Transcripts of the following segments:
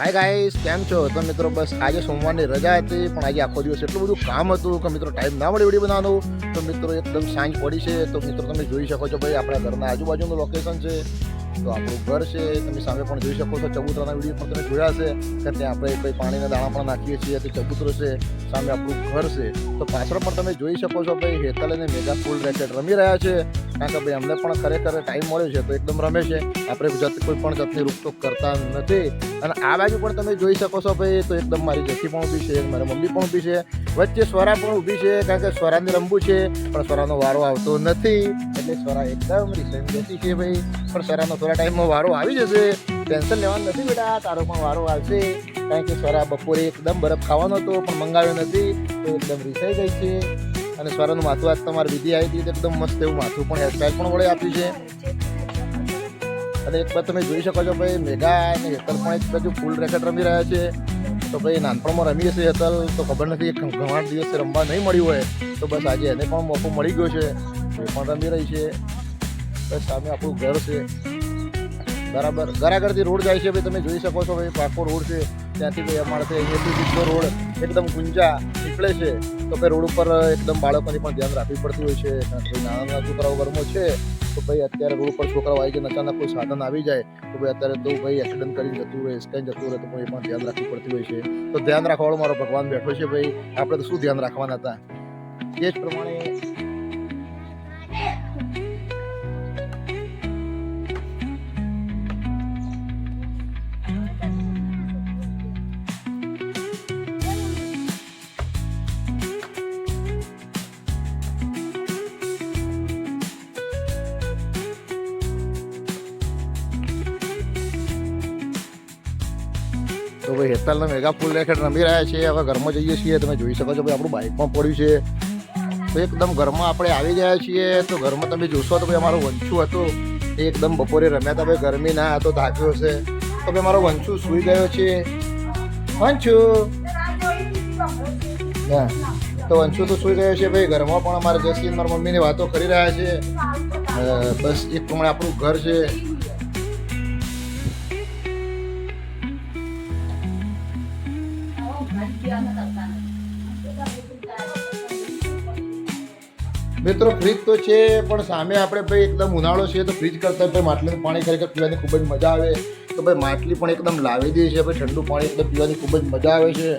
Hi guys કેમ છો? તો મિત્રો બસ આજે સોમવારની રજા હતી, પણ આજે આખો દિવસ એટલું બધું કામ હતું કે મિત્રો ટાઈમ ના મળે વીડિયો બનાવવાનું. તો મિત્રો એકદમ સાંજ પડી છે, તો મિત્રો તમે જોઈ શકો છો ભાઈ, આપણા ઘરના આજુબાજુનું લોકેશન છે. તો આપણું ઘર છે, તમે સામે પણ જોઈ શકો છો, ચબૂતરાના વીડિયો પણ તમે જોયા છે કે ત્યાં આપણે કંઈ પાણીના દાણા પણ નાખીએ છીએ, તો ચબૂતરો છે, સામે આપણું ઘર છે. તો પાછળ પણ તમે જોઈ શકો છો ભાઈ, હેતલ અને મેગા ફૂલ રેકેટ રમી રહ્યા છે. કારણ કે ભાઈ, અમને પણ ખરેખર ટાઈમ મળ્યો છે, તો એકદમ રમે છે. આપણે જાત કોઈ પણ જાતની રોકટોક કરતા નથી. અને આ બાજુ પણ તમે જોઈ શકો છો ભાઈ, તો એકદમ મારી જેઠી પણ ઊભી છે, મારી મમ્મી પણ ઊભી છે. વચ્ચે સ્વરા પણ ઊભી છે, કારણ કે સ્વરાને રમવું છે, પણ સ્વરાનો વારો આવતો નથી. એટલે સ્વરા એકદમ રિસેન્ટ છે ભાઈ. પણ સ્વરાનો થોડા ટાઈમમાં વારો આવી જશે. ટેન્શન લેવાનું નથી બેટા. તારો પણ વારો આવશે. કારણ કે સ્વરા બપોરે એકદમ બરફ ખાવાનો હતો, પણ મંગાવ્યો નથી. તો એકદમ રિસાઈ ગઈ છે. અને સ્વરાનું માથું આજ તમારી વિધિ આવી હતી એકદમ મસ્ત એવું માથું પણ હેરસ્ટાઈલ પણ વળે આપ્યું છે. અને એક બાદ તમે જોઈ શકો છો ભાઈ મેઘા અને હેતલ પણ એક બાજુ ફૂલ રેકેટ રમી રહ્યા છે. તો ભાઈ, નાનપણમાં રમી હશે હેતલ, તો ખબર નથી ઘણા દિવસે રમવા નહીં મળ્યું હોય, તો બસ આજે એને પણ મોકો મળી ગયો છે. એ પણ રહી છે. સામે આપણું ઘર છે. બરાબર. ઘર આગળથી રોડ જાય છે, ભાઈ, તમે જોઈ શકો છો, ભાઈ, પાકો રોડ છે. ત્યાંથી, ભાઈ, અમારે અહીંયાથી રોડ એકદમ ગુંજા નીકળે છે. તો ભાઈ, રોડ ઉપર એકદમ બાળકોની પણ ધ્યાન રાખવી પડતી હોય છે. નાના નાના છોકરાઓ ઘરમાં છે, તો ભાઈ, અત્યારે રોડ ઉપર છોકરાઓ આવી જાય અચાનક કોઈ સાધન આવી જાય, તો ભાઈ, અત્યારે તો ભાઈ એક્સિડન્ટ કરીને જતું રહે સ્કેન જતું રહે, તો એ પણ ધ્યાન રાખવું પડતી હોય છે. તો ધ્યાન રાખવાવાળો મારો ભગવાન બેઠો છે, ભાઈ. આપણે તો શું ધ્યાન રાખવાના હતા? એ જ પ્રમાણે તો ભાઈ હેતલના મેગા ફૂલ રેકેટ રમી રહ્યા છે. હવે ઘરમાં જઈએ છીએ. તમે જોઈ શકો છો ભાઈ આપણું બાઇક પડ્યું છે. તો એકદમ ઘરમાં આપણે આવી ગયા છીએ. તો ઘરમાં તમે જોશો તો ભાઈ અમારો વંશુ હતો. એ એકદમ બપોરે રમ્યા હતા ભાઈ ગરમી ના હતો થાક્યો હશે. તો ભાઈ મારો વંશું સૂઈ ગયો છે. વંશુ! હા. તો વંશુ તો સૂઈ ગયો છે ભાઈ. ઘરમાં પણ અમારે જસી મારા મમ્મીની વાતો કરી રહ્યા છે. બસ એક પ્રમાણે આપણું ઘર છે. મિત્રો ફ્રીજ તો છે, પણ સામે આપણે ભાઈ એકદમ ઉનાળો છે, તો ફ્રીજ કરતા ભાઈ માટલીનું પાણી ખરેખર પીવાની ખૂબ જ મજા આવે. તો ભાઈ માટલી પણ એકદમ લાવી દે છે, ભાઈ ઠંડુ પાણી એકદમ પીવાની ખૂબ જ મજા આવે છે.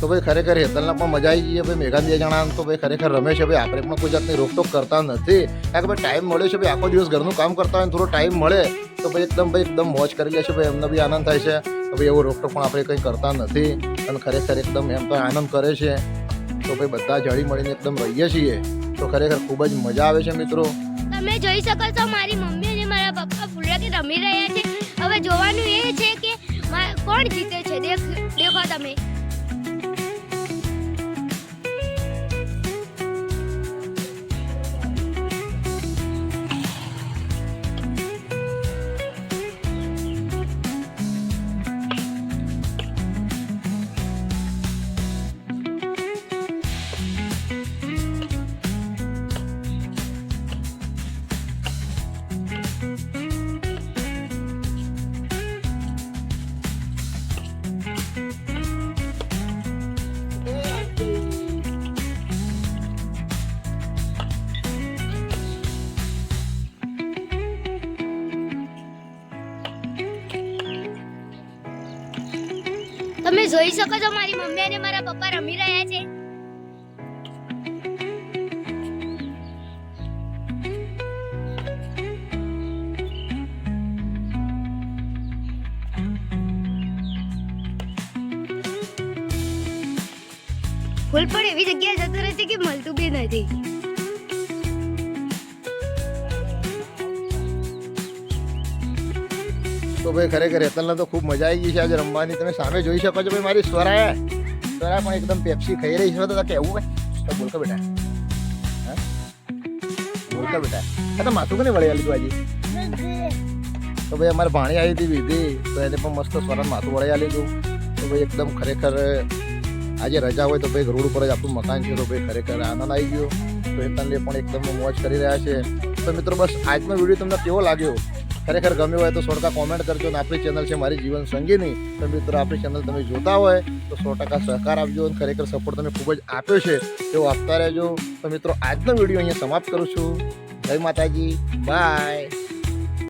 તો ભાઈ ખરેખર હેતલના પણ મજા આવી ગઈ ભાઈ. મેઘા બે જણા તો ભાઈ ખરેખર રમે છે ભાઈ. આપણે પણ કોઈ જાતની રોકટોક કરતા નથી. કારણ કે ભાઈ ટાઈમ મળે છે ભાઈ. આખો દિવસ ઘરનું કામ કરતા હોય થોડો ટાઈમ મળે. તો ભાઈ એકદમ ભાઈ એકદમ મોજ કરી લે છે ભાઈ. એમને બી આનંદ થાય છે. તો ભાઈ એવો રોકટોક પણ આપણે કંઈ કરતા નથી. અને ખરેખર એકદમ એમ તો આનંદ કરે છે. તો ભાઈ બધા જળી મળીને એકદમ રહીએ છીએ. તો ખરેખર ખૂબ જ મજા આવે છે મિત્રો. તમે જોઈ શકો છો, મારી મમ્મી અને મારા પપ્પા ફૂલરાકી રમી રહ્યા છે. હવે જોવાનું એ છે કે તમે જોઈ શકો છો મારી મમ્મી અને મારા પપ્પા રમી રહ્યા છે. ફૂલ પણ એવી જગ્યાએ જતો રહે કે મળતું બી નથી. તો ભાઈ ખરેખર હેતલને તો ખૂબ મજા આવી ગઈ છે. આજે રમવાની તમે સામે જોઈ શકો છો ભાઈ મારી સ્વરાએ સ્વરા પણ એકદમ પેપ્સી ખાઈ રહી છે. તો કેવું ભાઈ? તો બોલકો બેટા હા? બોલકો બેટા આ તો માથું કોને વળી આલી આજે? તો ભાઈ અમારે ભાણી આવી હતી વિધિ. તો એને પણ મસ્ત સ્વરણ માથું વળી હતું તો ભાઈ એકદમ ખરેખર આજે રજા હોય તો ભાઈ રોડ ઉપર જ આપણું મકાન છે. તો ભાઈ ખરેખર આનંદ આવી ગયો. તો એ પણ એકદમ મોજ કરી રહ્યા છે. તો મિત્રો બસ આજનો વીડિયો તમને કેવો લાગ્યો? ખરેખર ગમ્યું હોય તો સો ટકા કોમેન્ટ કરજો અને આપણી ચેનલ છે મારી જીવન સંગીની. તો મિત્રો, આપણી ચેનલ તમે જોતા હોય તો સો ટકા સહકાર આપજો અને ખરેખર સપોર્ટ તમે ખૂબ જ આપ્યો છે તેવો આપતા રહેજો. તો મિત્રો, આજનો વીડિયો અહીંયા સમાપ્ત કરું છું. જય માતાજી. બાય